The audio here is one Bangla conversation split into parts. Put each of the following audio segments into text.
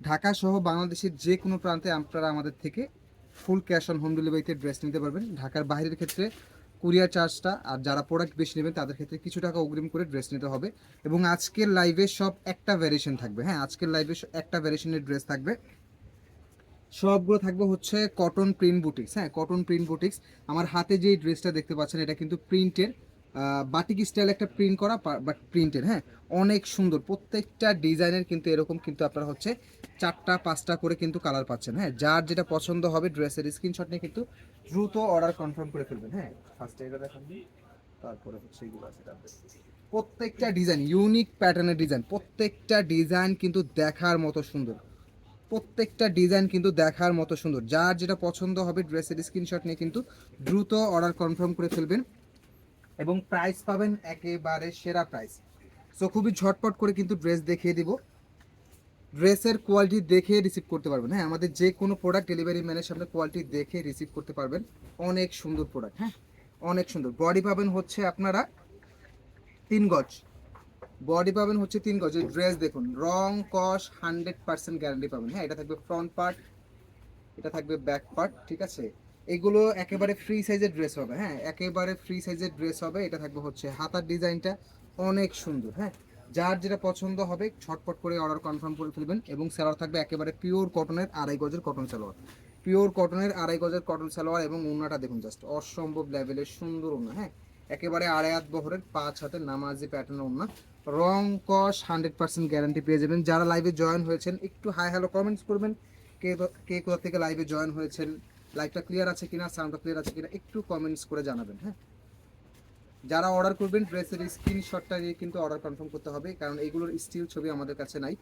ঢাকা সহ বাংলাদেশের যে কোনো প্রান্তে আপনারা আমাদের থেকে ফুল ক্যাশ অন হোম ডেলিভারিতে ড্রেস নিতে পারবেন। ঢাকার বাইরের ক্ষেত্রে কুরিয়ার চার্জটা আর যারা প্রোডাক্ট বেশি নেবেন, তাদের ক্ষেত্রে কিছু টাকা অগ্রিম করে ড্রেস নিতে হবে। এবং আজকের লাইভে সব একটা ভ্যারিয়েশন থাকবে। হ্যাঁ আজকের লাইভে একটা ভ্যারিয়েশনের ড্রেস থাকবে। সবগুলো থাকবে হচ্ছে কটন প্রিন্ট বুটিক্স হ্যাঁ কটন প্রিন্ট বুটিক্স আমার হাতে যে ড্রেসটা দেখতে পাচ্ছেন, এটা কিন্তু প্রিন্টের বাটিক স্টাইল একটা প্রিন্ট করা বাট প্রিন্টের হ্যাঁ? অনেক সুন্দর। প্রত্যেকটা ডিজাইনের কিন্তু এরকম কিন্তু আপনারা হচ্ছে চারটা, পাঁচটা করে কিন্তু কালার পাচ্ছেন হ্যাঁ? যার যেটা পছন্দ হবে ড্রেসের স্ক্রিনশট নিয়ে কিন্তু দ্রুত অর্ডার কনফার্ম করে ফেলবেন হ্যাঁ? ফার্স্টে এটা দেখান তারপরে হচ্ছে এগুলো আছে প্রত্যেকটা ডিজাইন ইউনিক প্যাটার্নের ডিজাইন প্রত্যেকটা ডিজাইন কিন্তু দেখার মতো সুন্দর। প্রত্যেকটা ডিজাইন কিন্তু দেখার মতো সুন্দর। যার যেটা পছন্দ হবে ড্রেসের স্ক্রিনশট নিয়ে কিন্তু দ্রুত অর্ডার কনফার্ম করে ফেলবেন। এবং প্রাইস পাবেন একেবারে সেরা প্রাইস সো খুবই ঝটপট করে কিন্তু ড্রেস দেখিয়ে দিব। ড্রেসের কোয়ালিটি দেখে রিসিভ করতে পারবেন। হ্যাঁ আমাদের যে কোনো প্রোডাক্ট ডেলিভারি ম্যানের সামনে কোয়ালিটি দেখে রিসিভ করতে পারবেন। অনেক সুন্দর প্রোডাক্ট হ্যাঁ? অনেক সুন্দর। বডি পাবেন হচ্ছে আপনারা তিন গজ। বডি পাবেন হচ্ছে তিন গজ। ড্রেস দেখুন, রং, কস হান্ড্রেড পার্সেন্ট গ্যারান্টি পাবেন। হ্যাঁ এটা থাকবে ফ্রন্ট পার্ট এটা থাকবে ব্যাক পার্ট ঠিক আছে? এগুলো একেবারে ফ্রি সাইজের ড্রেস হবে হ্যাঁ একেবারে ফ্রি সাইজের ড্রেস হবে, এটা থাকবে হচ্ছে হাতার ডিজাইনটা অনেক সুন্দর হ্যাঁ যার যেটা পছন্দ হবে ছটপট করে অর্ডার কনফার্ম করে ফেলবেন এবং সালোয়ার থাকবে একেবারে পিওর কটনের আড়াই গজের কটন সালোয়ার পিওর কটনের আড়াই গজের কটন সালোয়ার এবং ওনাটা দেখুন জাস্ট অসম্ভব লেভেলের সুন্দর ওনা হ্যাঁ একেবারে আড়াই হাত বহরের পাঁচ হাতের নামাজি প্যাটার্ন ওনা রং কস হান্ড্রেড পার্সেন্ট গ্যারান্টি পেয়ে যাবেন, যারা লাইভে জয়েন হয়েছেন একটু হাই হ্যালো কমেন্টস করবেন, কে কে কোথা থেকে লাইভে জয়েন হয়েছেন লাইভটা ক্লিয়ার আছে কিনা সাউন্ডটা ক্লিয়ার আছে কিনা, একটু কমেন্টস করে জানাবেন হ্যাঁ? যারা অর্ডার করবেন ড্রেসের স্ক্রিনশটটা নিয়ে কিন্তু অর্ডার কনফার্ম করতে হবে, কারণ এইগুলোর স্টিল ছবি আমাদের কাছে নাই।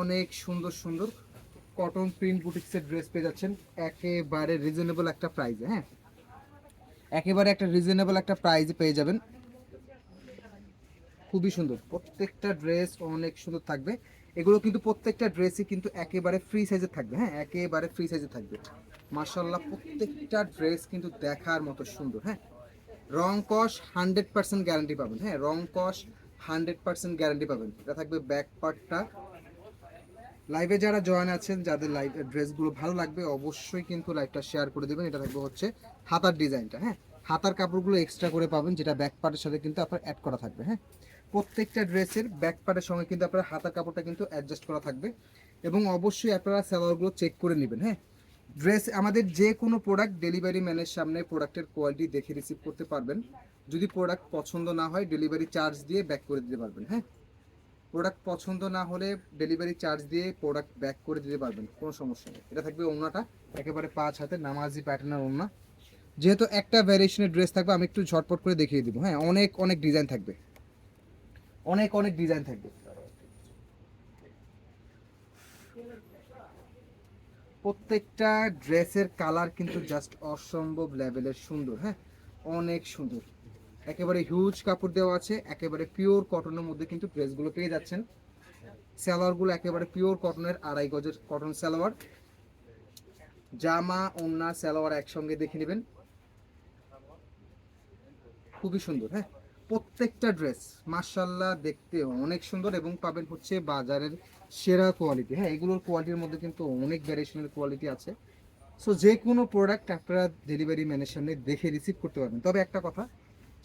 অনেক সুন্দর সুন্দর কটন প্রিন্ট বুটিক্সের ড্রেস পেয়ে যাচ্ছেন, একেবারে রিজনেবল একটা প্রাইসে হ্যাঁ? একেবারে একটা রিজনেবল একটা প্রাইসে পেয়ে যাবেন। খুবই সুন্দর, প্রত্যেকটা ড্রেস অনেক সুন্দর থাকবে। এগুলো কিন্তু প্রত্যেকটা ড্রেসই কিন্তু একেবারে ফ্রি সাইজে থাকবে হ্যাঁ? একেবারে ফ্রি সাইজে থাকবে। মার্শাল্লাহ প্রত্যেকটা ড্রেস কিন্তু দেখার মতো সুন্দর হ্যাঁ? রং কস হান্ড্রেড পার্সেন্ট গ্যারান্টি পাবেন হ্যাঁ? রং কস হান্ড্রেড পার্সেন্ট গ্যারান্টি পাবেন। এটা থাকবে ব্যাক পার্টটা লাইভে যারা জয়েন আছেন, যাদের লাইভ ড্রেসগুলো ভালো লাগবে, অবশ্যই কিন্তু লাইভটা শেয়ার করে দেবেন। এটা থাকবে হচ্ছে হাতার ডিজাইনটা হ্যাঁ? হাতার কাপড়গুলো এক্সট্রা করে পাবেন, যেটা ব্যাক পার্টের সাথে কিন্তু আপনার অ্যাড করা থাকবে হ্যাঁ? প্রত্যেকটা ড্রেসের ব্যাক পার্টের সঙ্গে কিন্তু আপনার হাতার কাপড়টা কিন্তু অ্যাডজাস্ট করা থাকবে। এবং অবশ্যই আপনারা সালোয়ারগুলো চেক করে নেবেন হ্যাঁ? ড্রেস, আমাদের যে কোনো প্রোডাক্ট ডেলিভারি ম্যানের সামনে প্রোডাক্টের কোয়ালিটি দেখে রিসিভ করতে পারবেন। যদি প্রোডাক্ট পছন্দ না হয় ডেলিভারি চার্জ দিয়ে ব্যাক করে দিতে পারবেন হ্যাঁ? প্রোডাক্ট পছন্দ না হলে ডেলিভারি চার্জ দিয়ে প্রোডাক্ট ব্যাক করে দিতে পারবেন, কোনো সমস্যা নেই। এটা থাকবে ওনাটা একেবারে পাঁচ হাতে নামাজি প্যাটার্নের ওনা যেহেতু একটা ভ্যারিয়েশনের ড্রেস থাকবে, আমি একটু ঝটপট করে দেখিয়ে দিব হ্যাঁ? অনেক অনেক ডিজাইন থাকবে। অনেক অনেক ডিজাইন থাকবে। প্রত্যেকটা ড্রেসের কালার কিন্তু জাস্ট অসম্ভব লেভেলের সুন্দর হ্যাঁ? অনেক সুন্দর। একেবারে হিউজ কাপড় দেওয়া আছে, একেবারে পিওর কটনের মধ্যে কিন্তু ড্রেসগুলো পেয়ে যাচ্ছেন। সালোয়ারগুলো একেবারে পিওর কটনের আড়াই গজের কটন সালোয়ার। জামা, ওন্না, সালোয়ার একসঙ্গে দেখে নেবেন। খুবই সুন্দর হ্যাঁ? প্রত্যেকটা ড্রেস মার্শাল্লাহ দেখতে অনেক সুন্দর এবং পাবেন হচ্ছে বাজারের সেরা কোয়ালিটি হ্যাঁ এগুলোর কোয়ালিটির মধ্যে কিন্তু অনেক ভ্যারিয়েশনের কোয়ালিটি আছে। সো যে কোনো প্রোডাক্ট আপনারা ডেলিভারি ম্যানের সামনে দেখে রিসিভ করতে পারবেন। তবে একটা কথা,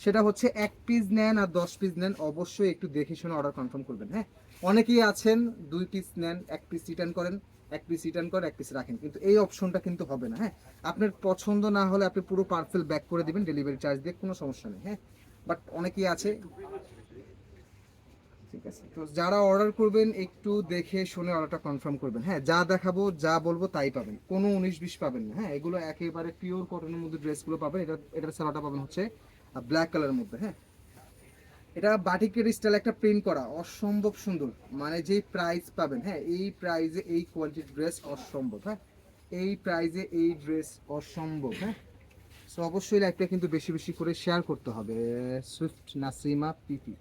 সেটা হচ্ছে এক পিস নেন আর দশ পিস নেন, অবশ্যই একটু দেখে শুনে অর্ডার কনফার্ম করবেন হ্যাঁ। অনেকেই আছেন, দুই পিস নেন, এক পিস রিটার্ন করেন, এক পিস রিটার্ন করেন, এক পিস রাখেন। কিন্তু এই অপশনটা কিন্তু হবে না হ্যাঁ। আপনার পছন্দ না হলে আপনি পুরো পার্সেল ব্যাক করে দিবেন ডেলিভারি চার্জ দিয়ে কোনো সমস্যা নেই হ্যাঁ। বাট অনেকেই আছে ঠিক আছে। তো যারা অর্ডার করবেন, একটু দেখে শুনে অর্ডারটা কনফার্ম করবেন। হ্যাঁ যা দেখাবো, যা বলব তাই পাবেন। কোনো উনিশ বিশ পাবেন না। হ্যাঁ এগুলো একেবারে পিওর কটনের মধ্যে ড্রেসগুলো পাবেন। এটা এটার সালাটা পাবেন হচ্ছে ব্ল্যাক কালারের মধ্যে। হ্যাঁ এটা বাটিকের স্টাইল একটা প্রিন্ট করা। অসম্ভব সুন্দর। মানে যেই প্রাইস পাবেন। হ্যাঁ এই প্রাইজে এই কোয়ালিটির ড্রেস অসম্ভব। হ্যাঁ এই প্রাইজে এই ড্রেস অসম্ভব। হ্যাঁ সো অবশ্যই লাইভটা কিন্তু বেশি বেশি করে শেয়ার করতে হবে। সুইফট নাসিমা পিপি।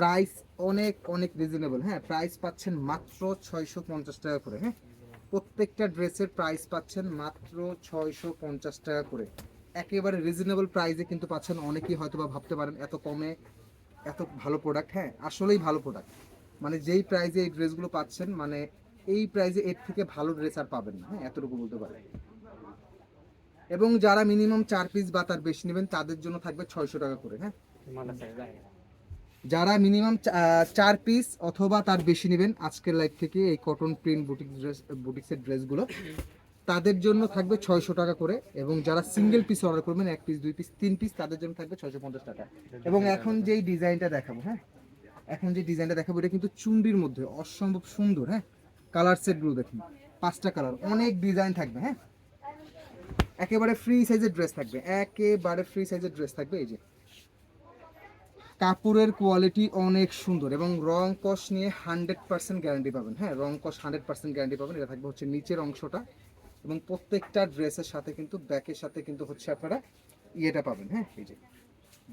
প্রাইস অনেক অনেক রিজনেবল হ্যাঁ প্রাইস পাচ্ছেন মাত্র ছয়শো পঞ্চাশ টাকা করে হ্যাঁ? প্রত্যেকটা ড্রেসের প্রাইস পাচ্ছেন মাত্র ছয়শো পঞ্চাশ টাকা করে। একেবারে রিজনেবল প্রাইসে কিন্তু পাচ্ছেন অনেকেই হয়তো বা ভাবতে পারেন, এত কমে, এত ভালো প্রোডাক্ট হ্যাঁ আসলেই ভালো প্রোডাক্ট মানে যেই প্রাইসে এই ড্রেসগুলো পাচ্ছেন মানে এই প্রাইসে এর থেকে ভালো ড্রেস আর পাবেন না হ্যাঁ এতটুকু বলতে পারি। এবং যারা মিনিমাম চার পিস বা তার বেশি নেবেন, তাদের জন্য থাকবে ছয়শো টাকা করে হ্যাঁ? যারা মিনিমাম চার পিস অথবা তার বেশি নেবেন, আজকের লাইফ থেকে এই কটন প্রিন্ট বুটিক ড্রেস বুটিক্সের ড্রেসগুলো তাদের জন্য থাকবে ছয়শো টাকা করে এবং যারা সিঙ্গেল পিস অর্ডার করবেন, এক পিস দুই পিস তিন পিস তাদের জন্য থাকবে ছয়শো পঞ্চাশ টাকা। এবং এখন যেই ডিজাইনটা দেখাবো হ্যাঁ? এখন যে ডিজাইনটা দেখাবো, এটা কিন্তু চুন্ডির মধ্যে, অসম্ভব সুন্দর হ্যাঁ? কালার সেটগুলো দেখুন, পাঁচটা কালার অনেক ডিজাইন থাকবে হ্যাঁ? একেবারে ফ্রি সাইজের ড্রেস থাকবে, একেবারে ফ্রি সাইজের ড্রেস থাকবে, এই যে। কাপড়ের কোয়ালিটি অনেক সুন্দর এবং রং কস নিয়ে হান্ড্রেড পার্সেন্ট গ্যারান্টি পাবেন। হ্যাঁ রং কস হান্ড্রেড পার্সেন্ট গ্যারান্টি পাবেন। এটা থাকবে হচ্ছে নিচের অংশটা এবং প্রত্যেকটা ড্রেসের সাথে কিন্তু, ব্যাকের সাথে কিন্তু হচ্ছে আপনারা ইয়েটা পাবেন। হ্যাঁ এই যে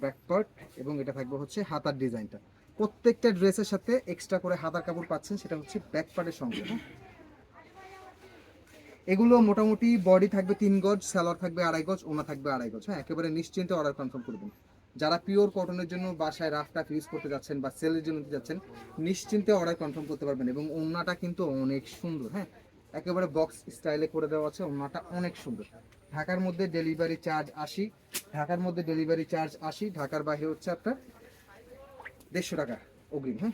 ব্যাক পার্ট এবং এটা থাকবে হচ্ছে হাতার ডিজাইনটা। প্রত্যেকটা ড্রেসের সাথে এক্সট্রা করে হাতার কাপড় পাচ্ছেন, সেটা হচ্ছে ব্যাক পার্টের সঙ্গে। হ্যাঁ এগুলো মোটামুটি বডি থাকবে তিন গজ স্যালোয়ার থাকবে আড়াই গজ, ওনা থাকবে আড়াই গজ। হ্যাঁ একেবারে নিশ্চিন্তে অর্ডার কনফার্ম করবেন যারা পিওর কটনের জন্য বাসায় রাফ টাফ ইউজ করতে যাচ্ছেন বা সেলের জন্য নিতে যাচ্ছেন, নিশ্চিন্তে অর্ডার কনফার্ম করতে পারবেন এবং ওনাটা কিন্তু অনেক সুন্দর হ্যাঁ? একেবারে বক্স স্টাইলে করে দেওয়া আছে ওনাটা অনেক সুন্দর। ঢাকার মধ্যে ডেলিভারি চার্জ আশি, ঢাকার মধ্যে ডেলিভারি চার্জ আশি, ঢাকার বাইরে হচ্ছে আপনার দেড়শো টাকা অগ্রিম হ্যাঁ?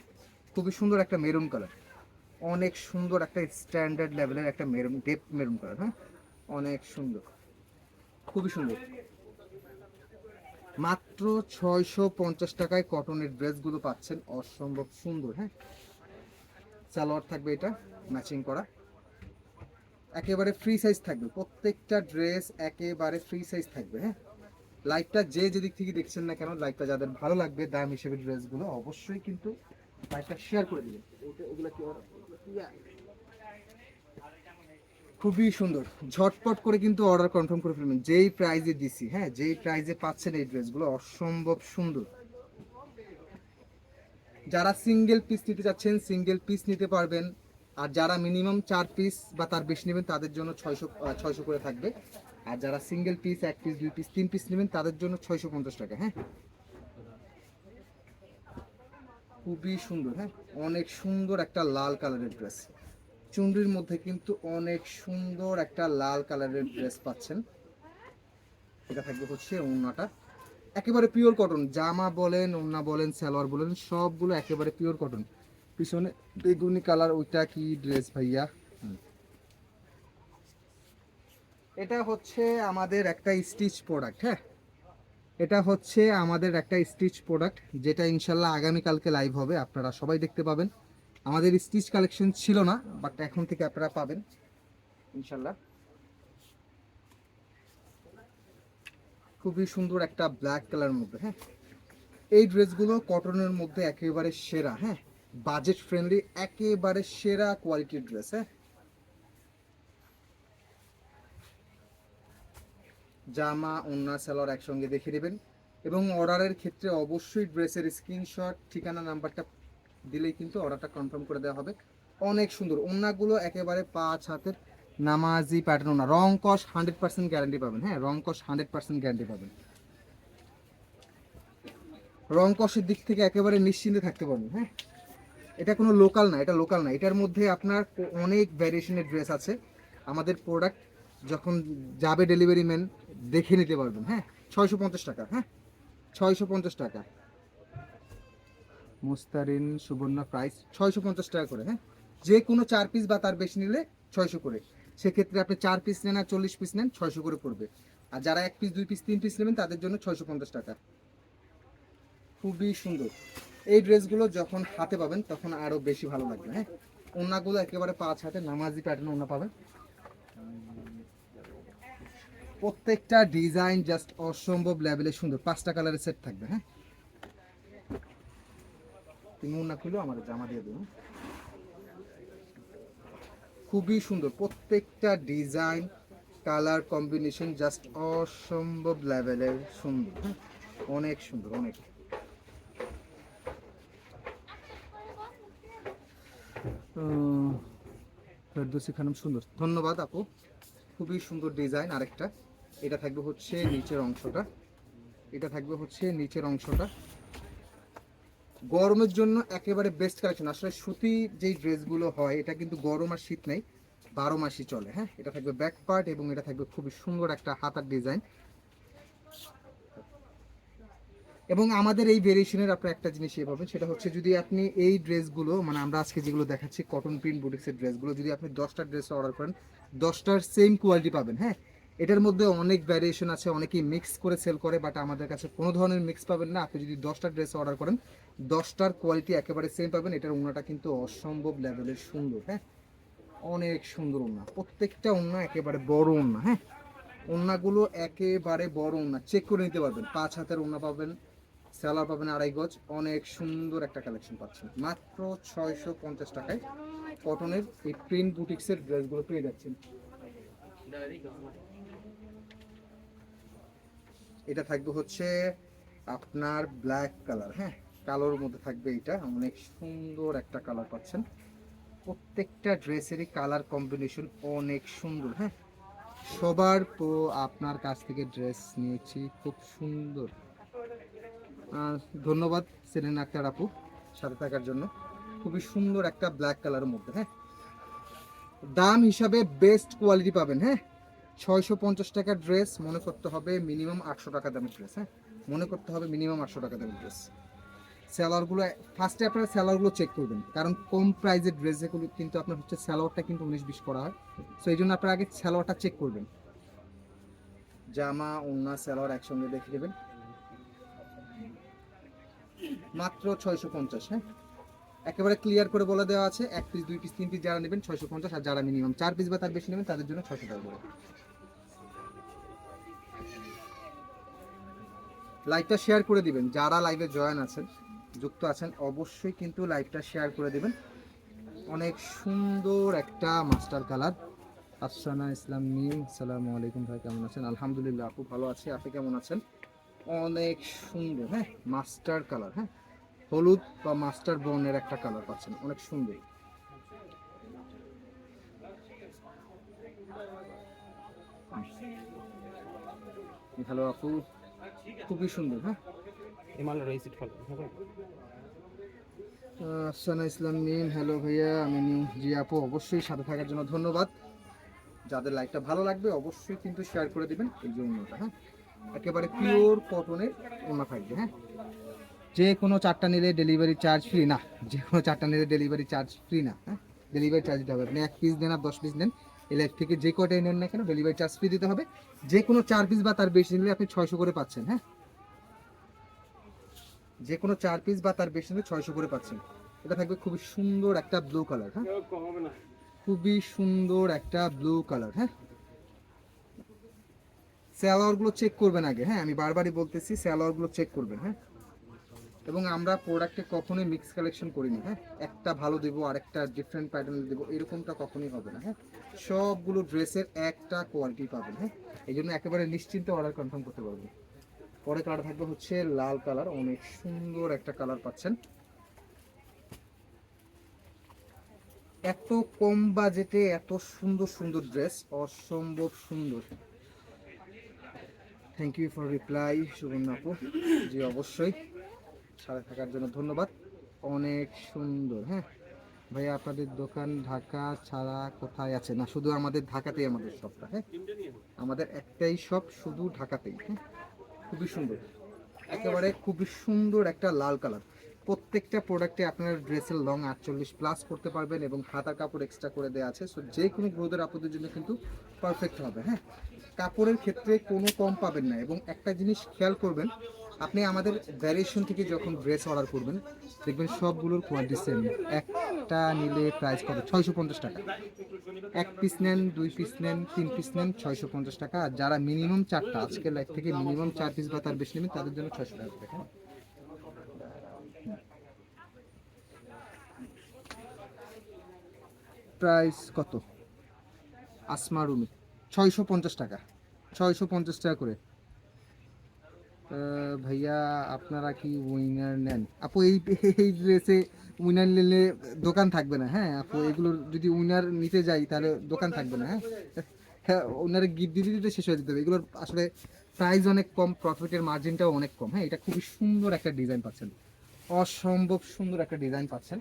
খুবই সুন্দর একটা মেরুন কালার অনেক সুন্দর একটা স্ট্যান্ডার্ড লেভেলের একটা মেরুন ডেপ মেরুন কালার হ্যাঁ? অনেক সুন্দর। খুবই সুন্দর। মাত্র ছয়শো পঞ্চাশ টাকায় কটনের ড্রেসগুলো পাচ্ছেন। অসম্ভব সুন্দর হ্যাঁ? সালোয়ার থাকবে এটা ম্যাচিং করা। একেবারে ফ্রি সাইজ থাকবে, প্রত্যেকটা ড্রেস একেবারে ফ্রি সাইজ থাকবে হ্যাঁ? লাইভটা যে যেদিক থেকে দেখছেন না কেন লাইভটা যাদের ভালো লাগবে, দাম হিসেবে ড্রেসগুলো অবশ্যই কিন্তু লাইভটা শেয়ার করে দিবেন। ওগুলা কি order- ওগুলা কি- ইয়া। খুবই সুন্দর। ঝটপট করে কিন্তু অর্ডার কনফার্ম করে ফেলবেন। যেই প্রাইজে দিছি হ্যাঁ যেই প্রাইজে পাচ্ছেন এই ড্রেসগুলো অসম্ভব সুন্দর। যারা সিঙ্গেল পিস নিতে যাচ্ছেন সিঙ্গেল পিস নিতে পারবেন। আর যারা মিনিমাম চার পিস বা তার বেশি নেবেন, তাদের জন্য ছয়শো ছয়শো করে থাকবে। আর যারা সিঙ্গেল পিস এক পিস দুই পিস তিন পিস নেবেন, তাদের জন্য ছয়শো পঞ্চাশ টাকা হ্যাঁ। খুবই সুন্দর হ্যাঁ। অনেক সুন্দর একটা লাল কালারের ড্রেস চুনরির মধ্যে কিন্তু অনেক সুন্দর একটা লাল কালারের ড্রেস পাচ্ছেন। এটা থাকবে হচ্ছে ওড়নাটা। একেবারে পিওর কটন জামা বলেন, ওড়না বলেন, সালোয়ার বলেন, সবগুলো একেবারে পিওর কটন পিছনে বেগুনি কালার, ওইটা কি ড্রেস ভাইয়া। এটা হচ্ছে আমাদের একটা স্টিচ প্রোডাক্ট হ্যাঁ? এটা হচ্ছে আমাদের একটা স্টিচ প্রোডাক্ট যেটা ইনশাল্লাহ আগামীকালকে লাইভ হবে, আপনারা সবাই দেখতে পাবেন। আমাদের স্টিচ কালেকশন ছিল না বাট এখন থেকে আপনারা পাবেন ইনশাল্লাহ খুবই সুন্দর একটা ব্ল্যাক কালার মধ্যে হ্যাঁ। এই ড্রেসগুলো কটনের মধ্যে একেবারে সেরা হ্যাঁ। বাজেট ফ্রেন্ডলি একেবারে সেরা কোয়ালিটির ড্রেস হ্যাঁ। জামা, ওন্না, সালোয়ার একসঙ্গে দেখে নেবেন। এবং অর্ডারের ক্ষেত্রে অবশ্যই ড্রেসের স্ক্রিনশট ঠিকানা নাম্বারটা দিলেই কিন্তু অর্ডারটা কনফার্ম করে দেওয়া হবে। অনেক সুন্দর। ওন্নাগুলো একেবারে পাঁচ হাতের নামাজি প্যাটার্ন ওনা রং কস হান্ড্রেড পার্সেন্ট গ্যারান্টি পাবেন। হ্যাঁ রং কস হান্ড্রেড পার্সেন্ট গ্যারান্টি পাবেন। রং কষের দিক থেকে একেবারে নিশ্চিন্তে থাকতে পারবেন। হ্যাঁ এটা কোনো লোকাল না, এটা লোকাল না। এটার মধ্যে আপনার অনেক ভ্যারিয়েশনের ড্রেস আছে। আমাদের প্রোডাক্ট যখন যাবে ডেলিভারি ম্যান দেখে নিতে পারবেন। হ্যাঁ ছয়শো পঞ্চাশ টাকা। হ্যাঁ ছয়শো পঞ্চাশ টাকা। মুস্তারিন সুবর্ণা প্রাইস ছয়শো পঞ্চাশ টাকা করে হ্যাঁ? যে কোনো চার পিস বা তার বেশি নিলে ছয়শো করে। সেক্ষেত্রে আপনি চার পিস নেন আর চল্লিশ পিস নেন, ছয়শো করে পড়বে। আর যারা এক পিস দুই পিস তিন পিস নেবেন, তাদের জন্য ছয়শো পঞ্চাশ টাকা। খুবই সুন্দর। এই ড্রেসগুলো যখন হাতে পাবেন, তখন আরও বেশি ভালো লাগবে হ্যাঁ? ওনাগুলো একেবারে পাঁচ হাতে নামাজি প্যাটার্ন ওনা পাবেন। প্রত্যেকটা ডিজাইন জাস্ট অসম্ভব লেভেলে সুন্দর। পাঁচটা কালারের সেট থাকবে হ্যাঁ? তুমি ওনা খুলেও আমাদের জামা দিয়ে দেবো খুবই সুন্দর। প্রত্যেকটা ডিজাইন, কালার কম্বিনেশন জাস্ট অসম্ভব লেভেলের সুন্দর? অনেক সুন্দর, অনেক। খানম, সুন্দর। ধন্যবাদ আপু। খুবই সুন্দর ডিজাইন আরেকটা। এটা থাকবে হচ্ছে নিচের অংশটা। এটা থাকবে হচ্ছে নিচের অংশটা। গরমের জন্য একেবারে বেস্ট কালেকশন আসলে সুতি যেই ড্রেসগুলো হয়, এটা কিন্তু গরম আর শীত নেই, বারো মাসই চলে হ্যাঁ? এটা থাকবে ব্যাক পার্ট এবং এটা থাকবে খুবই সুন্দর একটা হাতার ডিজাইন এবং আমাদের এই ভেরিয়েশনের আপনার একটা জিনিস ইয়ে পাবেন, সেটা হচ্ছে যদি আপনি এই ড্রেসগুলো মানে আমরা আজকে যেগুলো দেখাচ্ছি কটন প্রিন্ট বুটিক্সের ড্রেসগুলো যদি আপনি দশটা ড্রেস অর্ডার করেন, দশটার সেম কোয়ালিটি পাবেন হ্যাঁ? এটার মধ্যে অনেক ভ্যারিয়েশন আছে, অনেকেই মিক্স করে সেল করে বাট আমাদের কাছে কোনো ধরনের মিক্স পাবেন না। আপনি যদি দশটা ড্রেস অর্ডার করেন, দশটার কোয়ালিটি একেবারে সেম পাবেন। এটার ওনাটা কিন্তু অসম্ভব লেভেলের সুন্দর হ্যাঁ? অনেক সুন্দর ওনা। প্রত্যেকটা ওনা একেবারে বড় ওনা হ্যাঁ? ওনাগুলো একেবারে বড় ওনা। চেক করে নিতে পারবেন। পাঁচ হাতের ওনা পাবেন স্যালার পাবেন আড়াই গজ। অনেক সুন্দর একটা কালেকশন পাচ্ছেন। মাত্র ছয়শো পঞ্চাশ টাকায় কটনের এই প্রিন্ট বুটিক্সের ড্রেসগুলো পেয়ে যাচ্ছেন। এটা থাকবে হচ্ছে আপনার ব্ল্যাক কালার হ্যাঁ? কালোর মধ্যে থাকবে এটা। অনেক সুন্দর একটা কালার পাচ্ছেন। প্রত্যেকটা ড্রেসেরই কালার কম্বিনেশন অনেক সুন্দর হ্যাঁ? সবার তো আপনার কাছ থেকে ড্রেস নিয়েছি, খুব সুন্দর। ধন্যবাদ সেলিন আক্তার আপু সাথে থাকার জন্য। খুবই সুন্দর একটা ব্ল্যাক কালারের মধ্যে হ্যাঁ? দাম হিসাবে বেস্ট কোয়ালিটি পাবেন হ্যাঁ? ছয়শো পঞ্চাশ ড্রেস মনে করতে হবে মিনিমাম আটশো টাকা দামের ড্রেস হ্যাঁ? মনে করতে হবে মিনিমাম আটশো টাকা দামের ড্রেস। স্যালোয়ারগুলো ফার্স্টে আপনারা স্যালোয়ারগুলো চেক করবেন, কারণ কম প্রাইজের ড্রেস যেগুলো কিন্তু আপনার হচ্ছে স্যালোয়ারটা কিন্তু উনিশ বিশ করা হয়। সো এই জন্য আপনারা আগে স্যালোয়ারটা চেক করবেন। জামা ওন্না স্যালোয়ার একসঙ্গে দেখে নেবেন। মাত্র ছয়শো পঞ্চাশ হ্যাঁ? একেবারে ক্লিয়ার করে বলে দেওয়া আছে, এক পিস দুই পিস তিন পিস যারা নেবেন ছয়শো পঞ্চাশ, আর যারা মিনিমাম চার পিস বা তার বেশি নেবেন, তাদের জন্য ছয়শো টাকা করে। লাইভটা শেয়ার করে দিবেন। যারা লাইভে জয়েন আছেন, যুক্ত আছেন, অবশ্যই কিন্তু লাইভটা শেয়ার করে দিবেন। অনেক সুন্দর একটা মাস্টার কালার আফসানা ইসলাম মিম, সালামু আলাইকুম ভাই, কেমন আছেন? আলহামদুলিল্লাহ, আপু ভালো আছি। আপনি কেমন আছেন? অনেক সুন্দর হ্যাঁ? মাস্টার কালার হ্যাঁ? হলুদ বা মাস্টার বর্ণের একটা কালার পাচ্ছেন। অনেক সুন্দর। হ্যালো আপু? খুবই সুন্দর হ্যাঁ? হিমালয় ফলো আফসানা ইসলাম মিম হ্যালো ভাইয়া আমি নিউ জি আপু অবশ্যই সাথে থাকার জন্য ধন্যবাদ। যাদের লাইকটা ভালো লাগবে অবশ্যই কিন্তু শেয়ার করে দিবেন এই যে অন্যটা হ্যাঁ? একেবারে পিওর কটনের অন্য থাকবে হ্যাঁ? যে কোনো চারটা নিলে ডেলিভারি চার্জ ফ্রি না যে কোনো চারটা নিলে ডেলিভারি চার্জ ফ্রি না হ্যাঁ? ডেলিভারি চার্জ দিতে হবে আপনি এক পিস দেন আর দশ পিস দেন। এই লাইফ থেকে যে কটাই নেন না কেন ডেলিভারি চার্জ ফ্রি দিতে হবে। যে কোনো চার পিস বা তার বেশি নিলে আপনি ছয়শো করে পাচ্ছেন হ্যাঁ? যে কোনো চার পিস বা তার বেশি নিলে ছয়শো করে পাচ্ছেন। এটা থাকবে খুবই সুন্দর একটা ব্লু কালার হ্যাঁ? খুবই সুন্দর একটা ব্লু কালার হ্যাঁ? স্যালোয়ারগুলো চেক করবেন আগে হ্যাঁ? আমি বারবারই বলতেছি স্যালোয়ারগুলো চেক করবেন হ্যাঁ? এবং আমরা প্রোডাক্টে কখনোই মিক্স কালেকশন করিনি হ্যাঁ? একটা ভালো দেবো আর একটা ডিফারেন্ট প্যাটার্ন দেবো, এরকমটা কখনোই হবে না হ্যাঁ? সবগুলো ড্রেসের একটা কোয়ালিটি পাবেন হ্যাঁ? এই জন্য একেবারে নিশ্চিন্তে অর্ডার কনফার্ম করতে পারবেন পরে কালার থাকবে হচ্ছে লাল কালার অনেক সুন্দর একটা কালার পাচ্ছেন। এত কম বাজেটে এত সুন্দর সুন্দর ড্রেস অসম্ভব সুন্দর। থ্যাংক ইউ ফর রিপ্লাই সুবর্ণ আপু। জি, অবশ্যই। সাথে থাকার জন্য ধন্যবাদ। অনেক সুন্দর হ্যাঁ? ভাইয়া, আপনাদের দোকান ঢাকা ছাড়া কোথায় আছে? না, শুধু আমাদের ঢাকাতেই আমাদের শপটা হ্যাঁ? আমাদের একটাই শপ শুধু ঢাকাতেই হ্যাঁ? খুবই সুন্দর। একেবারে খুবই সুন্দর একটা লাল কালার। প্রত্যেকটা প্রোডাক্টে আপনার ড্রেসের লং আটচল্লিশ প্লাস করতে পারবেন এবং হাতার কাপড় এক্সট্রা করে দেওয়া আছে। সো যে কোনো গ্রোদের আপনাদের জন্য কিন্তু পারফেক্ট হবে হ্যাঁ? কাপড়ের ক্ষেত্রে কোনো কম পাবেন না এবং একটা জিনিস খেয়াল করবেন আপনি আমাদের ভ্যারিয়েশন থেকে যখন ড্রেস অর্ডার করবেন, দেখবেন সবগুলোর কোয়ালিটি সেম একটা নিলে প্রাইস কত? ছয়শো পঞ্চাশ টাকা। এক পিস নেন, দুই পিস নেন, তিন পিস নেন, ছয়শো পঞ্চাশ টাকা। আর যারা মিনিমাম চারটা, আজকের লাইফ থেকে মিনিমাম চার পিস বা তার বেশি নেবেন, তাদের জন্য ছয়শো টাকা হ্যাঁ প্রাইস কত? আসমা রুমি ছয়শো পঞ্চাশ টাকা। ছয়শো পঞ্চাশ টাকা করে। ভাইয়া, আপনারা কি উইনার নেন? আপু, এই এই ড্রেসে উইনার নিলে দোকান থাকবে না হ্যাঁ? আপু এগুলোর যদি উইনার নিতে যাই, তাহলে দোকান থাকবে না হ্যাঁ? হ্যাঁ ওনারা গিফট দিতে দিতে শেষ হয়ে যেতে হবে। এগুলোর আসলে প্রাইস অনেক কম প্রফিটের মার্জিনটাও অনেক কম হ্যাঁ? এটা খুবই সুন্দর একটা ডিজাইন পাচ্ছেন। অসম্ভব সুন্দর একটা ডিজাইন পাচ্ছেন।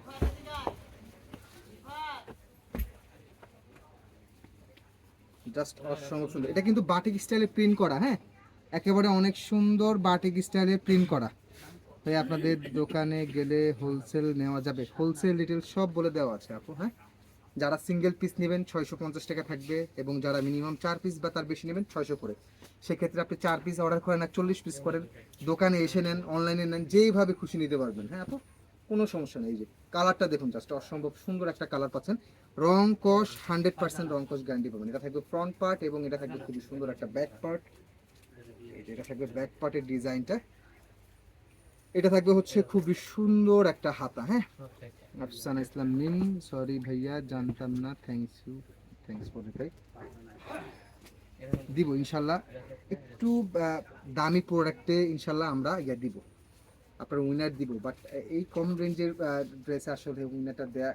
জাস্ট অসম্ভব সুন্দর। এটা কিন্তু বাটিক স্টাইলে প্রিন্ট করা হ্যাঁ? একেবারে অনেক সুন্দর বাটিক স্টাইলে প্রিন্ট করা। তাই আপনাদের দোকানে গেলে হোলসেল নেওয়া যাবে। হোলসেল রিটেল সব বলে দেওয়া আছে আপু হ্যাঁ? যারা সিঙ্গেল পিস নেবেন ছয়শো পঞ্চাশ টাকা থাকবে এবং যারা মিনিমাম চার পিস বা তার বেশি নেবেন ছয়শো করে। সেক্ষেত্রে আপনি চার পিস অর্ডার করেন আর চল্লিশ পিস করেন। দোকানে এসে নেন অনলাইনে নেন, যেইভাবে খুশি নিতে পারবেন হ্যাঁ আপু? কোনো সমস্যা নেই যে। কালারটা দেখুন জাস্ট অসম্ভব সুন্দর একটা কালার পাচ্ছেন। রং কস হান্ড্রেড পার্সেন্ট রং কস গ্যারান্টি পাবেন। এটা থাকবে ফ্রন্ট পার্ট এবং এটা থাকবে খুবই সুন্দর একটা ব্যাক পার্ট এটা থাকবে ব্যাক পার্টের ডিজাইনটা। এটা থাকবে হচ্ছে খুবই সুন্দর একটা হাতা হ্যাঁ? আফসানা ইসলাম মিম সরি ভাইয়া জানতাম না thanks you thanks for reply দিব ইনশাল্লাহ। একটু দামি প্রোডাক্টে ইনশাল্লাহ আমরা ইয়া দিব। আপনার উইনার দিব বাট এই কম রেঞ্জের ড্রেসে আসলে উইনারটা দেওয়া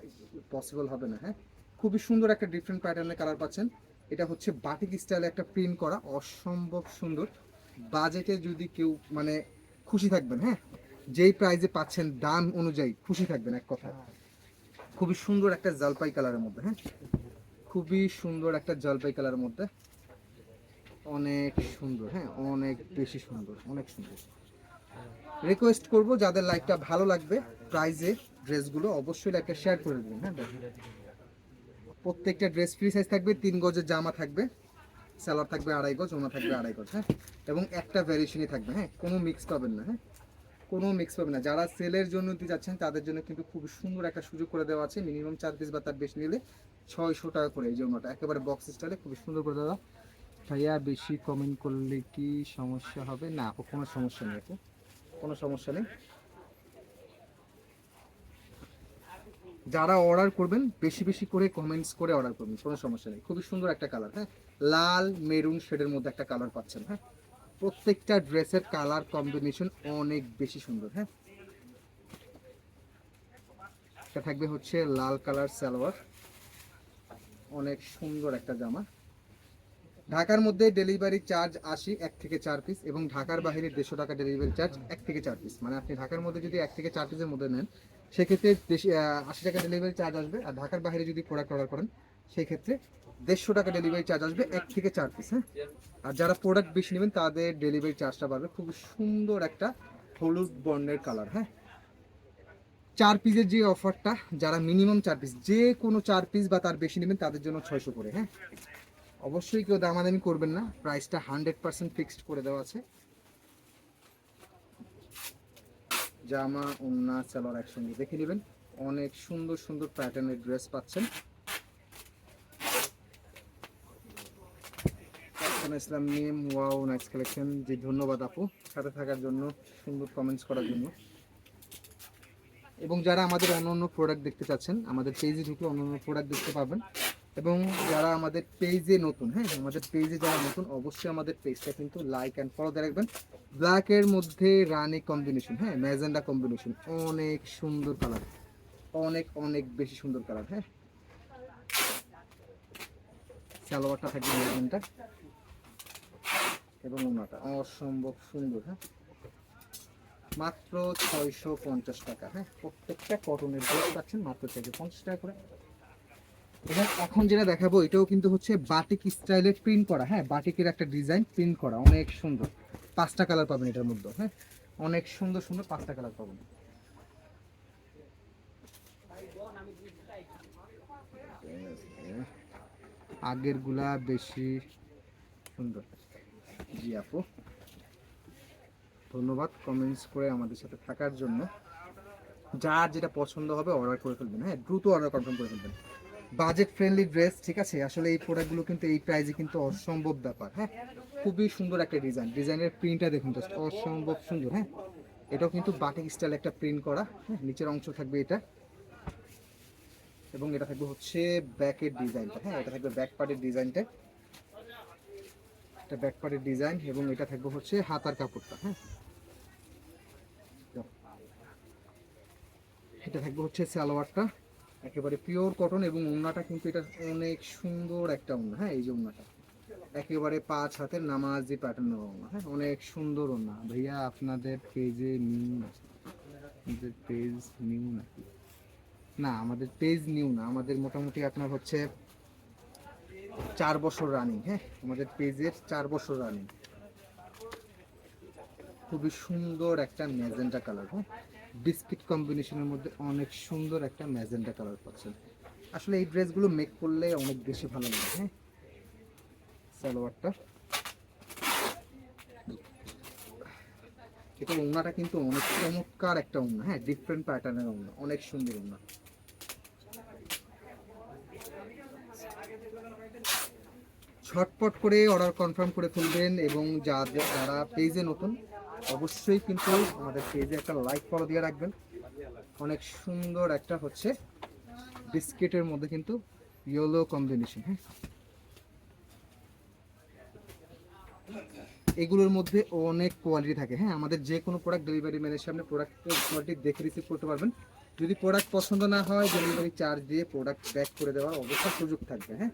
পসিবল হবে না হ্যাঁ? খুবই সুন্দর একটা ডিফারেন্ট প্যাটার্নের কালার পাচ্ছেন। এটা হচ্ছে বাটিক স্টাইলে একটা প্রিন্ট করা অসম্ভব সুন্দর। বাজেটে যদি কেউ মানে খুশি থাকবেন হ্যাঁ? যেই প্রাইজে পাচ্ছেন দাম অনুযায়ী খুশি থাকবেন, এক কথা খুবই সুন্দর একটা জলপাই কালারের মধ্যে হ্যাঁ? খুবই সুন্দর একটা জলপাই কালারের মধ্যে। অনেক সুন্দর হ্যাঁ? অনেক বেশি সুন্দর, অনেক সুন্দর। রিকোয়েস্ট করব, যাদের লাইকটা ভালো লাগবে প্রাইজে ড্রেসগুলো অবশ্যই লাইকটা শেয়ার করে দেবেন হ্যাঁ? প্রত্যেকটা ড্রেস ফ্রি সাইজ থাকবে, তিন গজের জামা থাকবে। সালোয়ার থাকবে আড়াই গজ, ওনা থাকবে আড়াই গজ হ্যাঁ? এবং একটা ভ্যারিয়েশনই থাকবে হ্যাঁ? কোনো মিক্স পাবেন না হ্যাঁ? কোনো মিক্স পাবেন না। যারা সেলের জন্য দিতে যাচ্ছেন, তাদের জন্য কিন্তু খুব সুন্দর একটা সুযোগ করে দেওয়া আছে। মিনিমাম চার পিস বা তার বেশি নিলে ছয়শো টাকা করে এই ওনাটা একেবারে বক্স স্টাইলে খুবই সুন্দর করে দেওয়া। ভাইয়া, বেশি কমেন্ট করলে কি সমস্যা হবে? না কোনো সমস্যা নেই কোনো সমস্যা নেই। যারা অর্ডার করবেন, বেশি বেশি করে কমেন্টস করে অর্ডার করবেন, কোনো সমস্যা নেই। খুবই সুন্দর একটা কালার হ্যাঁ? লাল, মেরুন শেডের মধ্যে একটা কালার পাচ্ছেন হ্যাঁ? প্রত্যেকটা ড্রেসের কালার কম্বিনেশন অনেক বেশি সুন্দর হ্যাঁ? এটা থাকবে হচ্ছে লাল কালার সালোয়ার। অনেক সুন্দর একটা জামা। ঢাকার মধ্যে ডেলিভারি চার্জ আশি, এক থেকে চার পিস এবং ঢাকার বাইরে দেড়শো টাকা ডেলিভারি চার্জ এক থেকে চার পিস মানে আপনি ঢাকার মধ্যে যদি এক থেকে চার পিসের মধ্যে নেন, সেক্ষেত্রে আশি টাকা ডেলিভারি চার্জ আসবে। আর ঢাকার বাইরে যদি প্রোডাক্ট অর্ডার করেন সেই ক্ষেত্রে দেড়শো টাকা ডেলিভারি চার্জ আসবে, এক থেকে চার পিস হ্যাঁ? আর যারা প্রোডাক্ট বেশি নেবেন, তাদের ডেলিভারি চার্জটা বাড়বে। খুব সুন্দর একটা হলুদ বর্ণের কালার হ্যাঁ? চার পিসের যে অফারটা যারা মিনিমাম চার পিস যে কোনো চার পিস বা তার বেশি নেবেন, তাদের জন্য ছয়শো করে হ্যাঁ? অবশ্যই কেউ দামাদামি করবেন না প্রাইসটা হান্ড্রেড পার্সেন্ট ফিক্সড করে দেওয়া আছে। জামা, ওন্না, সালোয়ার একসঙ্গে দেখে নেবেন। অনেক সুন্দর সুন্দর প্যাটার্নের ড্রেস পাচ্ছেন। Sana Islam name wow nice collection জি ধন্যবাদ আপু, সাথে থাকার জন্য সুন্দর কমেন্টস করার জন্য। এবং যারা আমাদের অন্য অন্য প্রোডাক্ট দেখতে চাচ্ছেন, আমাদের পেজে ঢুকে অন্য অন্য প্রোডাক্ট দেখতে পাবেন। এবং যারা আমাদের পেজে নতুন হ্যাঁ আমাদের পেজে যারা নতুন, অবশ্যই আমাদের পেজটা কিন্তু লাইক অ্যান্ড ফলো দিয়ে রাখবেন। ব্ল্যাকের মধ্যে রানি কম্বিনেশন হ্যাঁ ম্যাজেন্ডা কম্বিনেশন অনেক সুন্দর কালার অনেক অনেক বেশি সুন্দর কালার হ্যাঁ। সালোয়ারটা থাকবে ম্যাজেন্টা এবং ওনাটা অসম্ভব সুন্দর হ্যাঁ? মাত্র ছয়শো পঞ্চাশ টাকা হ্যাঁ? প্রত্যেকটা কটনের ড্রেস পাচ্ছেন মাত্র ছয়শো পঞ্চাশ টাকা করে। এবং এখন যেটা দেখাবো, এটাও কিন্তু হচ্ছে বাটিক স্টাইলে প্রিন্ট করা হ্যাঁ? বাটিকের একটা ডিজাইন প্রিন্ট করা, অনেক সুন্দর। পাঁচটা কালার পাবেন এটার মধ্যে হ্যাঁ? অনেক সুন্দর সুন্দর পাঁচটা কালার পাবেন। আগেরগুলা বেশি সুন্দর। জি আপু। ধন্যবাদ কমেন্টস করে আমাদের সাথে থাকার জন্য। যার যেটা পছন্দ হবে অর্ডার করে ফেলবেন হ্যাঁ দ্রুত অর্ডার কনফার্ম করে ফেলবেন। বাজেট ফ্রেন্ডলি ড্রেস ঠিক আছে? আসলে এই প্রোডাক্টগুলো কিন্তু এই প্রাইসে কিন্তু অসম্ভব ব্যাপার হ্যাঁ? খুবই সুন্দর একটা ডিজাইন ডিজাইনের প্রিন্টটা দেখুন জাস্ট অসম্ভব সুন্দর হ্যাঁ? এটাও কিন্তু বাটিক স্টাইল একটা প্রিন্ট করা হ্যাঁ? নিচের অংশ থাকবে এটা। এবং এটা থাকবে হচ্ছে ব্যাকের ডিজাইনটা হ্যাঁ? এটা থাকবে ব্যাক পার্টের ডিজাইনটা এটা ব্যাক পার্টের ডিজাইন এবং এটা থাকবে হচ্ছে হাতার কাপড়টা হ্যাঁ? এটা থাকবে হচ্ছে সালোয়ারটা, একেবারে পিওর কটন এবং ওড়নাটা কিন্তু এটা অনেক সুন্দর একটা ওড়না হ্যাঁ? এই যে ওড়নাটা একেবারে পাঁচ হাতের নামাজি প্যাটার্ন ওড়না হ্যাঁ? অনেক সুন্দর ওড়না ভাইয়া, আপনাদের পেজে মিম আমাদের পেজ নিউ নাকি? না, আমাদের পেজ নিউ না। আমাদের মোটামুটি আপনার হচ্ছে চার বছর রানিং হ্যাঁ? আমাদের পেজের চার বছর রানিং খুবই সুন্দর একটা ম্যাজেন্টা কালার হ্যাঁ? বিস্কিট কম্বিনেশনের মধ্যে অনেক সুন্দর একটা ম্যাজেন্টা কালার পাচ্ছেন। আসলে এই ড্রেসগুলো মেক করলে অনেক বেশি ভালো লাগে হ্যাঁ? সালোয়ারটা। এটা ওড়নাটা কিন্তু অনেক চমৎকার একটা ওড়না হ্যাঁ? ডিফারেন্ট প্যাটার্নের ওড়না, অনেক সুন্দর ওড়না। ছটপট করে অর্ডার কনফার্ম করে ফেলবেন এবং যাদের যারা পেজে নতুন, অবশ্যই কিন্তু আমাদের পেজে একটা লাইক ফলো দিয়ে রাখবেন। অনেক সুন্দর একটা হচ্ছে বিস্কিটের মধ্যে কিন্তু ইয়েলো কম্বিনেশন হ্যাঁ। এগুলোর মধ্যে অনেক কোয়ালিটি থাকে হ্যাঁ। আমাদের যে কোনো প্রোডাক্ট ডেলিভারি ম্যানের সামনে প্রোডাক্টের কোয়ালিটি দেখে রিসিভ করতে পারবেন। যদি প্রোডাক্ট পছন্দ না হয় ডেলিভারি চার্জ দিয়ে প্রোডাক্ট ব্যাক করে দেওয়ার অবশ্যই সুযোগ থাকবে হ্যাঁ।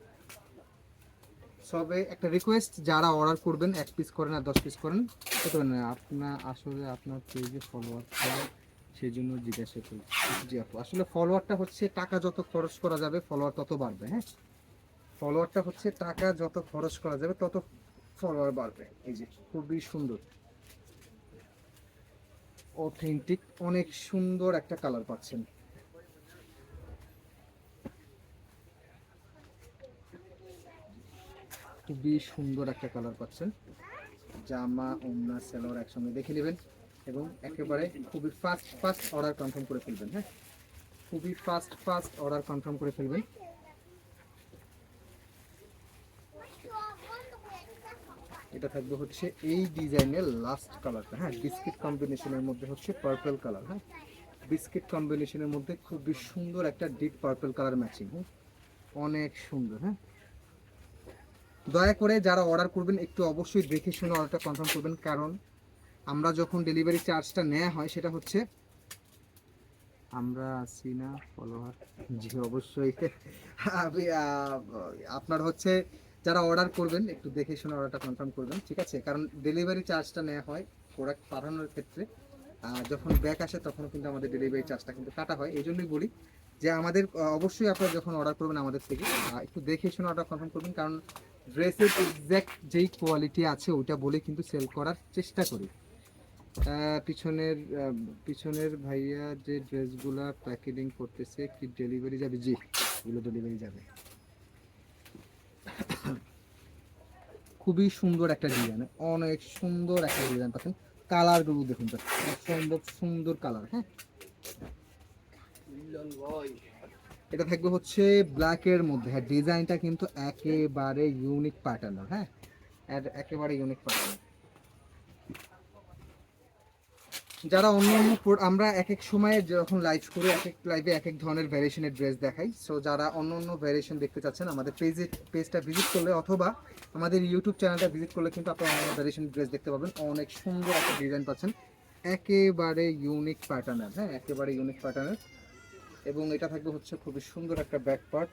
সবে একটা রিকোয়েস্ট যারা অর্ডার করবেন, এক পিস করেন আর দশ পিস করেন না আপনার আসলে আপনার পেজে ফলোয়ার সেই জন্য জিজ্ঞাসা করি জি আপু, আসলে ফলোয়ারটা হচ্ছে টাকা যত খরচ করা যাবে ফলোয়ার তত বাড়বে হ্যাঁ? ফলোয়ারটা হচ্ছে টাকা যত খরচ করা যাবে, তত ফলোয়ার বাড়বে। এই যে, খুবই সুন্দর। অথেন্টিক অনেক সুন্দর একটা কালার পাচ্ছেন। খুবই সুন্দর একটা কালার পাচ্ছেন। জামা ওন্না সেলোয়ার একসঙ্গে দেখে নেবেন এবং একেবারে খুবই ফাস্ট ফাস্ট অর্ডার কনফার্ম করে ফেলবেন হ্যাঁ? খুবই ফাস্ট ফাস্ট অর্ডার কনফার্ম করে ফেলবেন। এটা থাকবে হচ্ছে এই ডিজাইনের লাস্ট কালারটা হ্যাঁ? বিস্কিট কম্বিনেশনের মধ্যে হচ্ছে পার্পল কালার হ্যাঁ? বিস্কিট কম্বিনেশনের মধ্যে খুবই সুন্দর একটা ডিপ পার্পল কালার ম্যাচিং হ্যাঁ? অনেক সুন্দর হ্যাঁ? দয়া করে যারা অর্ডার করবেন, একটু অবশ্যই দেখে শুনে অর্ডারটা কনফার্ম করবেন। কারণ আমরা যখন ডেলিভারি চার্জটা নেওয়া হয়, সেটা হচ্ছে আমরা আছি না ফলোয়ার জি, অবশ্যই। আপনার হচ্ছে যারা অর্ডার করবেন, একটু দেখে শুনে অর্ডারটা কনফার্ম করবেন, ঠিক আছে? কারণ ডেলিভারি চার্জটা নেওয়া হয় প্রোডাক্ট পাঠানোর ক্ষেত্রে। যখন ব্যাক আসে, তখন কিন্তু আমাদের ডেলিভারি চার্জটা কিন্তু কাটা হয়। এই জন্যই বলি যে আমাদের, অবশ্যই আপনারা যখন অর্ডার করবেন আমাদের থেকে একটু দেখে শুনে অর্ডার কনফার্ম করবেন। কারণ ড্রেসের এক্স্যাক্ট যেই কোয়ালিটি আছে ওইটা বলে কিন্তু সেল করার চেষ্টা করি। পিছনের পিছনের ভাইয়া যে ড্রেসগুলা প্যাকেজিং করতেছে, কি ডেলিভারি যাবে? জি, এগুলো ডেলিভারি যাবে। খুবই সুন্দর একটা ডিজাইন অনেক সুন্দর একটা ডিজাইন পাচ্ছেন। কালারগুলো দেখুন অসম্ভব সুন্দর কালার হ্যাঁ? এটা থাকবে হচ্ছে ব্ল্যাকের মধ্যে। হ্যাঁ ডিজাইনটা কিন্তু একেবারে ইউনিক প্যাটার্ন হ্যাঁ? একেবারে ইউনিক প্যাটার্ন যারা অন্য অন্য আমরা এক এক সময়ে যখন লাইভ করি এক এক লাইভে এক এক ধরনের ভ্যারিয়েশনের ড্রেস দেখাই। সো যারা অন্য অন্য ভ্যারিয়েশন দেখতে চাচ্ছেন, আমাদের পেজে পেজটা ভিজিট করলে অথবা আমাদের ইউটিউব চ্যানেলটা ভিজিট করলে কিন্তু আপনারা অন্য ভ্যারিয়েশন ড্রেস দেখতে পাবেন। অনেক সুন্দর একটা ডিজাইন পাচ্ছেন। একেবারে ইউনিক প্যাটার্নের হ্যাঁ? একেবারে ইউনিক প্যাটার্নের এবং এটা থাকবে হচ্ছে খুবই সুন্দর একটা ব্যাক পার্ট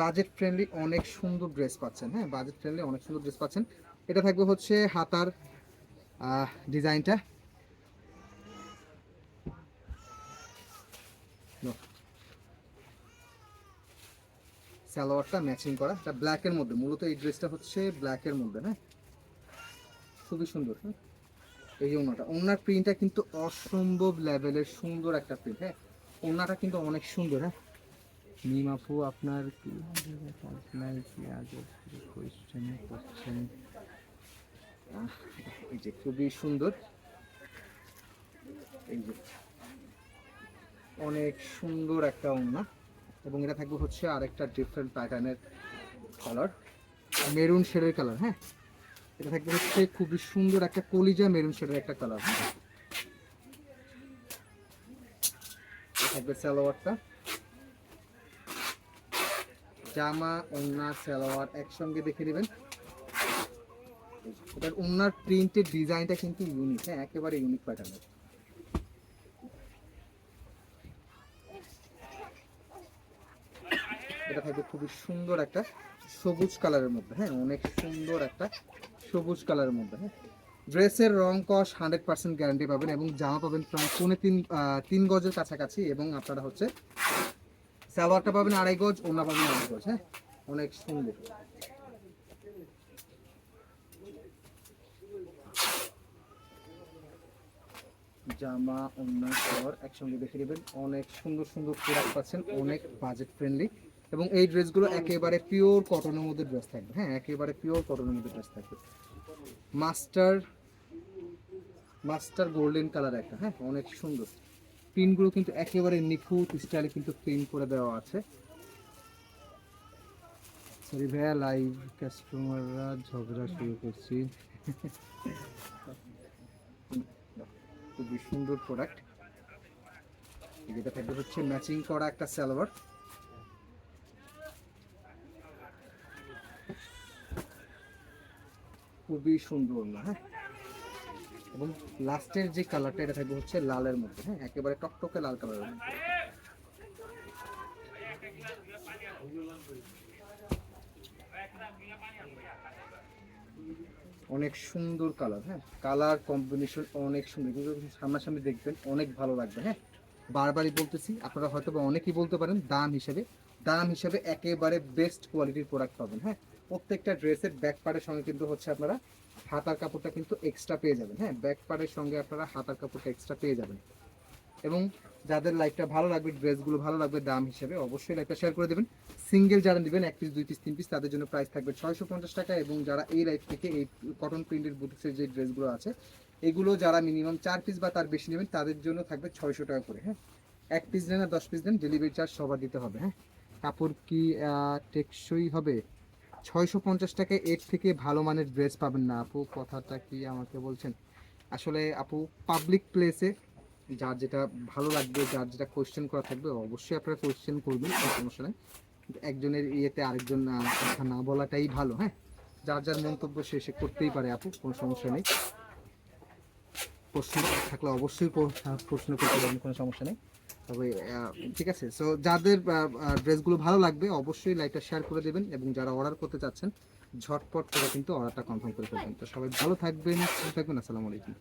বাজেট ফ্রেন্ডলি অনেক সুন্দর ড্রেস পাচ্ছেন হ্যাঁ? বাজেট ফ্রেন্ডলি অনেক সুন্দর ড্রেস পাচ্ছেন। এটা থাকবে হচ্ছে হাতার ডিজাইনটা সালোয়ারটা ম্যাচিং করা। এটা ব্ল্যাকের মধ্যে, মূলত এই ড্রেসটা হচ্ছে ব্ল্যাকের মধ্যে হ্যাঁ? খুবই সুন্দর হ্যাঁ? এই ওনাটা। ওনার প্রিন্টটা কিন্তু অসম্ভব লেভেলের সুন্দর একটা প্রিন্ট হ্যাঁ? ওনাটা কিন্তু অনেক সুন্দর হ্যাঁ? নিমাপু আপনার কি? কোয়েশ্চেনে এই যে খুবই সুন্দর। এই যে অনেক সুন্দর একটা ওড়না। এবং এটা থাকবে হচ্ছে আরেকটা ডিফারেন্ট প্যাটার্নের কালার মেরুন শেডের কালার হ্যাঁ? এটা থাকবে হচ্ছে খুবই সুন্দর একটা কলিজা মেরুন শেডের একটা কালার থাকবে সালোয়ারটা। জামা, ওন্না, সালোয়ার একসঙ্গে দেখে নেবেন। এটার ওনার প্রিন্টের ডিজাইনটা কিন্তু ইউনিক হ্যাঁ একেবারে ইউনিক প্যাটার্নের এটা থাকবে খুবই সুন্দর একটা সবুজ কালারের মধ্যে হ্যাঁ অনেক সুন্দর একটা সবুজ কালারের মধ্যে হ্যাঁ। ড্রেসের রং কস হান্ড্রেড পার্সেন্ট গ্যারান্টি পাবেন এবং জামা পাবেন প্রায় পৌনে তিন তিন গজের কাছাকাছি এবং আপনারা হচ্ছে সালোয়ারটা পাবেন আড়াই গজ ওনা পাবেন আড়াই গজ হ্যাঁ? অনেক সুন্দর। জামা ওনা সালোয়ার একসঙ্গে দেখে নেবেন। অনেক সুন্দর সুন্দর প্রোডাক্ট পাচ্ছেন, অনেক বাজেট ফ্রেন্ডলি এবং এই ড্রেসগুলো একেবারে পিওর কটনের মধ্যে ড্রেস থাকবে হ্যাঁ? একেবারে পিওর কটনের মধ্যে ড্রেস থাকবে। মাস্টার মাস্টার গোল্ডেন কালার একটা হ্যাঁ? অনেক সুন্দর। প্রিন্টগুলো কিন্তু একেবারে নিখুঁত স্টাইলে কিন্তু প্রিন্ট করে দেওয়া আছে। সরি ভাইয়া লাইভ কাস্টমাররা ঝগড়া শুরু করছি। খুবই সুন্দর প্রোডাক্ট যেটা থাকবে হচ্ছে ম্যাচিং করা একটা সালোয়ার খুবই সুন্দর না হ্যাঁ? এবং লাস্টের যে কালারটা, এটা থাকবে হচ্ছে লালের মধ্যে হ্যাঁ? একেবারে টকটকে লাল কালারের অনেক সুন্দর কালার হ্যাঁ? কালার কম্বিনেশন অনেক সুন্দর। যখন সামনাসামনি দেখবেন, অনেক ভালো লাগবে হ্যাঁ? বারবারই বলতেছি, আপনারা হয়তো বা অনেকেই বলতে পারেন, দাম হিসেবে দাম হিসেবে একেবারে বেস্ট কোয়ালিটির প্রোডাক্ট পাবেন হ্যাঁ? প্রত্যেকটা ড্রেসের ব্যাক পার্টের সঙ্গে কিন্তু হচ্ছে আপনারা হাতার কাপড়টা কিন্তু এক্সট্রা পেয়ে যাবেন হ্যাঁ? ব্যাক পার্টের সঙ্গে আপনারা হাতার কাপড়টা এক্সট্রা পেয়ে যাবেন। এবং যাদের লাইফটা ভালো লাগবে ড্রেসগুলো ভালো লাগবে, দাম হিসেবে অবশ্যই লাইফটা শেয়ার করে দেবেন। সিঙ্গেল যারা নেবেন, এক পিস দুই পিস তিন পিস তাদের জন্য প্রাইস থাকবে ছয়শো পঞ্চাশ টাকা এবং যারা এই লাইফ থেকে এই কটন প্রিন্টের বুটিক্সের যে ড্রেসগুলো আছে, এগুলো যারা মিনিমাম চার পিস বা তার বেশি নেবেন, তাদের জন্য থাকবে ছয়শো টাকা করে হ্যাঁ? এক পিস নেন আর দশ পিস নেন ডেলিভারি চার্জ সবার দিতে হবে হ্যাঁ? কাপড় কি টেকসই হবে? ছয়শো পঞ্চাশ টাকায় এর থেকে ভালো মানের ড্রেস পাবেন না আপু, কথাটা কি আমাকে বলছেন? আসলে আপু পাবলিক প্লেসে যার যেটা ভালো লাগবে, যার যেটা কোয়েশ্চেন করা থাকবে, অবশ্যই আপনারা কোয়েশ্চেন করবেন সমস্যা নেই। একজনের ইয়েতে আরেকজন কথা না বলাটাই ভালো হ্যাঁ? যার যার মন্তব্য সে সে করতেই পারে আপু, কোনো সমস্যা নেই। প্রশ্ন থাকলে অবশ্যই প্রশ্ন করতে পারবেন কোনো সমস্যা নেই। তবে ঠিক আছে। সো যাদের ড্রেসগুলো ভালো লাগবে, অবশ্যই লাইকটা শেয়ার করে দেবেন এবং যারা অর্ডার করতে চাচ্ছেন, ঝটপট করে কিন্তু অর্ডারটা কনফার্ম করে ফেলবেন। তো সবাই ভালো থাকবেন থাকবেন, আসসালামু আলাইকুম।